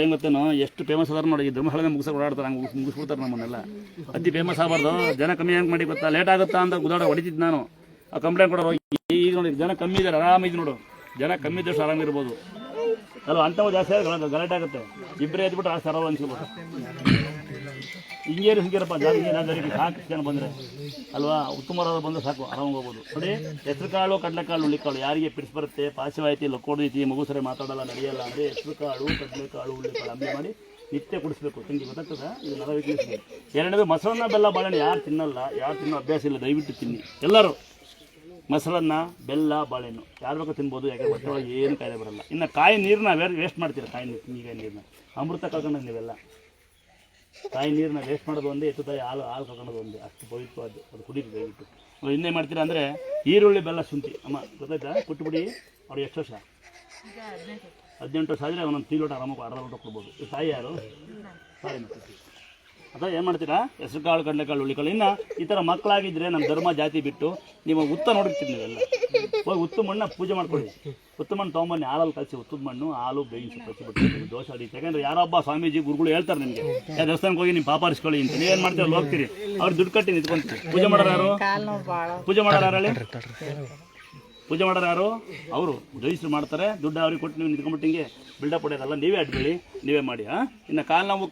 ಹೆಂಗ್ ಗೊತ್ತೇನೋ ಎಷ್ಟು ಫೇಮಸ್ ಅದಾರ ನೋಡಿ ಧರ್ಮಸ್ಥಳದ ಮುಗಿಸೋಕೆ ಓಡಾಡ್ತಾರೆ, ಹಂಗೆ ಮುಗಿಸ್ ಮುಗಿಸ್ಬಿಡ್ತಾರೆ ನಮ್ಮನ್ನೆಲ್ಲ. ಅತಿ ಫೇಮಸ್ ಆಗಬಾರ್ದು. ಜನ ಕಮ್ಮಿ ಹೆಂಗೆ ಮಾಡಿ ಗೊತ್ತಾ? ಲೇಟ್ ಆಗುತ್ತಾ ಅಂತ ಗುದಾಡ ಹೊಡಿತಿದ್ದು ನಾನು. ಆ ಕಂಪ್ಲೇಂಟ್ ಕೊಡೋರು ಈಗ ನೋಡಿ, ಜನ ಕಮ್ಮಿ ಇದ್ದಾರೆ ಆರಾಮಿದ್ದು ನೋಡು. ಜನ ಕಮ್ಮಿ ಇದ್ದಷ್ಟು ಆರಾಮಿರ್ಬೋದು. ಅಲ್ವಾ ಅಂಥವು ಜಾಸ್ತಿ ಆದ್ರೆ ಗಲ- ಗಲಾಟೆ ಆಗುತ್ತೆ. ಇಬ್ಬರೇ ಎದ್ಬಿಟ್ಟು ಆ ಸರವ ಅನ್ಸ್ಬೋದು ಹಿಂಗೇರು ಹಿಂಗೇರಪ್ಪ ಜಾತಿ ಏನಾದರೂ ಸಾಕು ಜನ ಬಂದರೆ. ಅಲ್ವಾ? ಉತ್ತಮರಾದ್ರು ಬಂದರೆ ಸಾಕು, ಆರಾಮಾಗಿ ಹೋಗ್ಬೋದು. ನೋಡಿ ಹೆಸರು ಕಾಳು ಕಡಲೆಕಾಳು, ಹುಳ್ಳಿಕಾಳು, ಯಾರಿಗೆ ಪಿಡ್ಸ್ ಬರುತ್ತೆ ಪಾಶವಾಯ್ತಿ ಲೊಕ್ಕೋಡೈತಿ ಮಗು ಸರಿ ಮಾತಾಡಲ್ಲ, ನಡೆಯಲ್ಲ ಅಂದರೆ ಹೆಸರು ಕಾಳು ಕಡಲೆಕಾಳು, ಹುಳ್ಳಿಕಾಳು ಅಂಬಿ ಮಾಡಿ ನಿತ್ಯ ಕುಡಿಸ್ಬೇಕು. ತಿಂಡಿ ಗೊತ್ತಾಗ್ತದ? ಇದು ನಲ ವೀಕ್ನೆಸ್ ಎರಡನೇದು, ಮೊಸರನ್ನ ಬೆಲ್ಲ ಬಾಳೆಹಣ್ಣು ಯಾರು ತಿನ್ನಲ್ಲ, ಯಾರು ತಿನ್ನೋ ಅಭ್ಯಾಸ ಇಲ್ಲ, ದಯವಿಟ್ಟು ತಿನ್ನಿ. ಎಲ್ಲರೂ. ಮೊಸರನ್ನ, ಬೆಲ್ಲ, ಬಾಳೆಹಣ್ಣು. ಯಾರು ಬೇಕು ತಿನ್ಬೋದು, ಯಾಕೆ ಬಟ್ಟೆ ಒಳಗೆ ಏನು ಕಾಯಿಲೆ ಬರಲ್ಲ. ಇನ್ನು ಕಾಯಿ ನೀರನ್ನ ವೇಸ್ಟ್ ಮಾಡ್ತೀರಾ ಕಾಯಿ ನೀರು ತೆಂಗಿನಕಾಯಿ ನೀರನ್ನ ಅಮೃತ ಕಳ್ಕೊಂಡು ನೀವೆಲ್ಲ. ಕಾಯಿ ನೀರನ್ನ ವೇಸ್ಟ್ ಮಾಡೋದು ಒಂದೇ, ಎತ್ತು ತಾಯಿ ಹಾಲು ಹಾಲು ಕಳ್ಕೊಳ್ಳೋದು ಒಂದೇ. ಅಷ್ಟು ಪವಿತ್ರವಾದ್ದು ಅದು. ಕುಡಿ ದಯವಿಟ್ಟು. ಇನ್ನೇ ಇನ್ನೇನು ಮಾಡ್ತೀರಾ ಅಂದರೆ, ಈರುಳ್ಳಿ, ಬೆಲ್ಲ, ಶುಂಠಿ. ಅಮ್ಮ, ಗೊತ್ತಾಯ್ತಾ? ಕುಟ್ಬಿಡಿ. ಅವ್ರಿಗೆ ಎಷ್ಟು ವರ್ಷ? ಹದಿನೆಂಟು ವರ್ಷ. ಆದರೆ ಒಂದೊಂದು ತೀ ಲೋಟ ಆರಾಮಾಗಿ ಅರ್ಧ ಲೋಟ ಕೊಡ್ಬೋದು. ತಾಯಿ ಯಾರು? ಮತ್ತೆ. ಅಥವಾ ಏನು ಮಾಡ್ತೀರಾ? ಹೆಸರು ಕಾಳು, ಕಡಲೆಕಾಳು ಹುಳಿಕಾಳು ಇನ್ನು ಈ ಥರ ಮಕ್ಕಳಾಗಿದ್ದರೆ ನಮ್ಮ ಧರ್ಮ ಜಾತಿ ಬಿಟ್ಟು ನೀವು ಉತ್ತ ನೋಡಿರ್ತೀರಿ ನೀವೆಲ್ಲ ಹೋಗಿ ಉತ್ತು ಮಣ್ಣ ಪೂಜೆ ಮಾಡ್ಕೊಳ್ಳಿ. ಉತ್ತು ಮಣ್ಣು ತೊಗೊಂಬನ್ನಿ ಹಾಲಲ್ಲಿ ಕಲಸಿ ಉತ್ತದ ಮಣ್ಣು, ಹಾಲು ಬೇಯಿಸಿ ಕಲಿಸಿಬಿಟ್ಟು ದೋಷ ಹೊಡೀತು ಯಾಕಂದ್ರೆ ಯಾರೊಬ್ಬ ಸ್ವಾಮೀಜಿ ಗುರುಗಳು ಹೇಳ್ತಾರೆ ನಿಮಗೆ ಯಾವ ದೇವಸ್ಥಾನಕ್ಕೆ ಹೋಗಿ ನೀವು ಪಾಪಾರಿಸ್ಕೊಳ್ಳಿ ಅಂತ. ನೀವೇನು ಮಾಡ್ತೀರ ಹೋಗ್ತೀರಿ. ಅವ್ರು ದುಡ್ಡು ಕಟ್ಟಿ ನಿಂತ್ಕೊಂತೀರಿ. ಪೂಜೆ ಮಾಡೋರು ಯಾರು? ಪೂಜೆ ಮಾಡೋರು ಯಾರು ಪೂಜೆ ಮಾಡೋರು ಯಾರು? ಅವರು. ಜಯಿಸ್ರು ಮಾಡ್ತಾರೆ. ದುಡ್ಡು ಅವ್ರಿಗೆ ಕೊಟ್ಟು ನೀವು ನಿಂತ್ಕೊಂಬಿಟ್ಟು ಹಿಂಗೆ ಬಿಲ್ಡಪ್ ಹೊಡೆಯೋದಲ್ಲ ನೀವೇ ಅಡ್ಬೇಡಿ. ನೀವೇ ಮಾಡಿ, ಹಾಂ? ಇನ್ನು ಕಾಲು ನಾವು